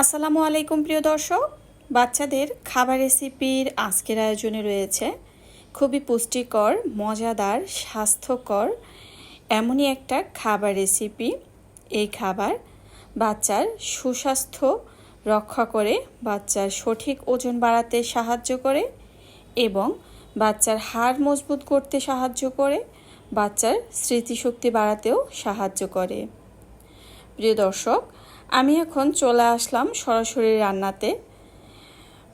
আসসালামু আলাইকুম, প্রিয় দর্শক। বাচ্চাদের খাবার রেসিপির আজকের আয়োজনে রয়েছে খুবই পুষ্টিকর, মজাদার, স্বাস্থ্যকর, এমনই একটা খাবার রেসিপি। এই খাবার বাচ্চার সুস্বাস্থ্য রক্ষা করে, বাচ্চার সঠিক ওজন বাড়াতে সাহায্য করে এবং বাচ্চার হাড় মজবুত করতে সাহায্য করে, বাচ্চার স্মৃতিশক্তি বাড়াতেও সাহায্য করে। প্রিয় দর্শক আমি এখন চলে আসলাম সরাসরি রান্নাতে।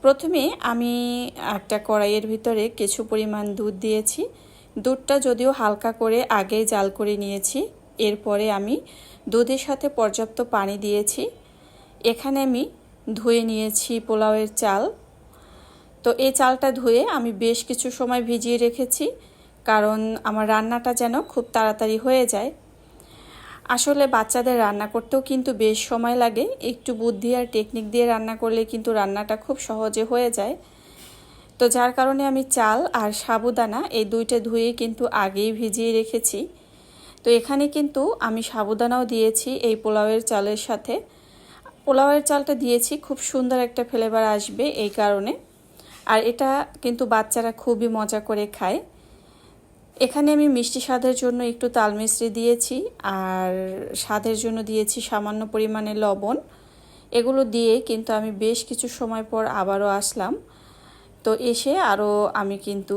প্রথমে আমি একটা কড়াইয়ের ভিতরে কিছু পরিমাণ দুধ দিয়েছি। দুধটা যদিও হালকা করে আগেই জাল করে নিয়েছি, এরপরে আমি দুধের সাথে পর্যাপ্ত পানি দিয়েছি। এখানে আমি ধুয়ে নিয়েছি পোলাওয়ের চাল। তো এই চালটা ধুয়ে আমি বেশ কিছু সময় ভিজিয়ে রেখেছি, কারণ আমার রান্নাটা যেন খুব তাড়াতাড়ি হয়ে যায়। আসলে বাচ্চাদের রান্না করতেও কিন্তু বেশ সময় লাগে। একটু বুদ্ধি আর টেকনিক দিয়ে রান্না করলে কিন্তু রান্নাটা খুব সহজে হয়ে যায়। তো যার কারণে আমি চাল আর সাবুদানা এই দুইটা ধুয়ে কিন্তু আগেই ভিজিয়ে রেখেছি। তো এখানে কিন্তু আমি সাবুদানাও দিয়েছি এই পোলাওয়ের চালের সাথে। পোলাওয়ের চালটা দিয়েছি, খুব সুন্দর একটা ফ্লেভার আসবে এই কারণে। আর এটা কিন্তু বাচ্চারা খুবই মজা করে খায়। এখানে আমি মিষ্টি স্বাদের জন্য একটু তাল মিশ্রি দিয়েছি আর স্বাদের জন্য দিয়েছি সামান্য পরিমাণে লবণ। এগুলো দিয়ে কিন্তু আমি বেশ কিছু সময় পর আবারও আসলাম। তো এসে আরও আমি কিন্তু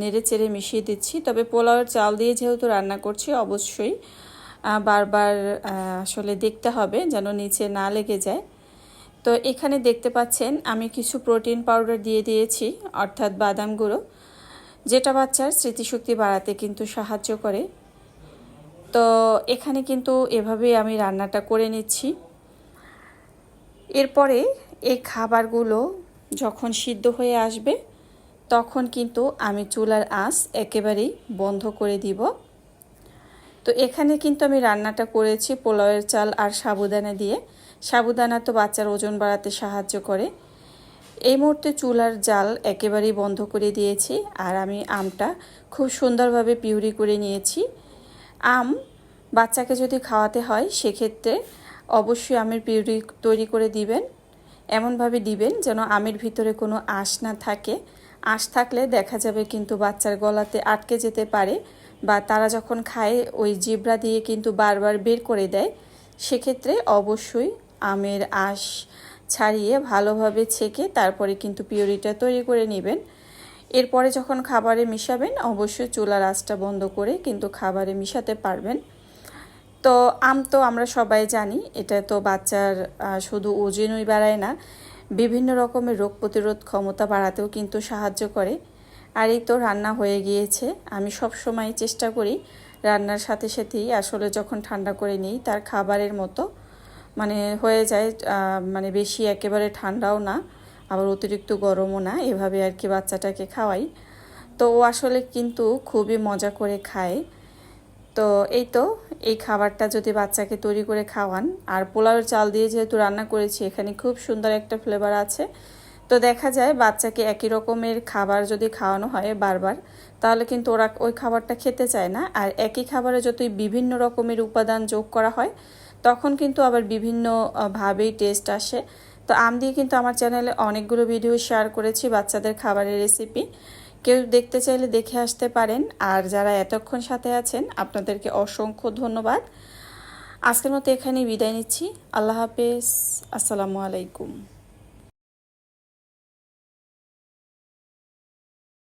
নেড়ে চেড়ে মিশিয়ে দিচ্ছি। তবে পোলাওয়ের চাল দিয়ে যেহেতু রান্না করছি, অবশ্যই বারবার আসলে দেখতে হবে যেন নিচে না লেগে যায়। তো এখানে দেখতে পাচ্ছেন, আমি কিছু প্রোটিন পাউডার দিয়ে দিয়েছি, অর্থাৎ বাদাম গুঁড়ো। যেটা বাচ্চার স্মৃতিশক্তি বাড়াতে কিন্তু সাহায্য করে। তো এখানে কিন্তু এভাবে আমি রান্নাটা করে নিচ্ছি। এরপরে এই খাবারগুলো যখন সিদ্ধ হয়ে আসবে, তখন কিন্তু আমি চুলার আঁচ একেবারেই বন্ধ করে দিব। তো এখানে কিন্তু আমি রান্নাটা করেছি পোলাওয়ের চাল আর সাবুদানা দিয়ে। সাবুদানা তো বাচ্চার ওজন বাড়াতে সাহায্য করে। এই মুহূর্তে চুলার জাল একেবারেই বন্ধ করে দিয়েছি, আর আমি আমটা খুব সুন্দরভাবে পিউরি করে নিয়েছি। আম বাচ্চাকে যদি খাওয়াতে হয়, সেক্ষেত্রে অবশ্যই আমের পিউরি তৈরি করে দিবেন। এমনভাবে দিবেন যেন আমের ভিতরে কোনো আঁশ না থাকে। আঁশ থাকলে দেখা যাবে কিন্তু বাচ্চার গলাতে আটকে যেতে পারে বা তারা যখন খায়, ওই জিব্রা দিয়ে কিন্তু বারবার বের করে দেয়। সেক্ষেত্রে অবশ্যই আমের আঁশ ছাড়িয়ে ভালোভাবে ছেঁকে তারপরে কিন্তু পিউরিটা তৈরি করে নেবেন। এরপরে যখন খাবারে মিশাবেন, অবশ্যই চুলার আঁচটা বন্ধ করে কিন্তু খাবারে মিশাতে পারবেন। তো আম তো আমরা সবাই জানি, এটা তো বাচ্চার শুধু ওজনই বাড়ায় না, বিভিন্ন রকমের রোগ প্রতিরোধ ক্ষমতা বাড়াতেও কিন্তু সাহায্য করে। আর এই তো রান্না হয়ে গিয়েছে। আমি সব সময় চেষ্টা করি রান্নার সাথে সাথেই আসলে যখন ঠান্ডা করে নিই তার খাবারের মতো মানে হয়ে যায় মানে বেশি একেবারে ঠান্ডাও না, আবার অতিরিক্ত গরমও না, এভাবে আর কি বাচ্চাটাকে খাওয়াই। তো ও আসলে কিন্তু খুবই মজা করে খায়। তো এই তো, এই খাবারটা যদি বাচ্চাকে তৈরি করে খাওয়ান, আর পোলাওয়ের চাল দিয়ে যেহেতু রান্না করেছি, এখানে খুব সুন্দর একটা ফ্লেভার আছে। তো দেখা যায় বাচ্চাকে একই রকমের খাবার যদি খাওয়ানো হয় বারবার, তাহলে কিন্তু ওরা ওই খাবারটা খেতে চায় না। আর একই খাবারে যতই বিভিন্ন রকমের উপাদান যোগ করা হয় তখন কিন্তু আবার বিভিন্নভাবেই টেস্ট আসে। তো আম দিয়ে কিন্তু আমার চ্যানেলে অনেকগুলো ভিডিও শেয়ার করেছি বাচ্চাদের খাবারের রেসিপি কেউ দেখতে চাইলে দেখে আসতে পারেন। আর যারা এতক্ষণ সাথে আছেন, আপনাদেরকে অসংখ্য ধন্যবাদ। আজকের মতো এখানেই বিদায় নিচ্ছি। আল্লাহ হাফেজ। আসসালামু আলাইকুম।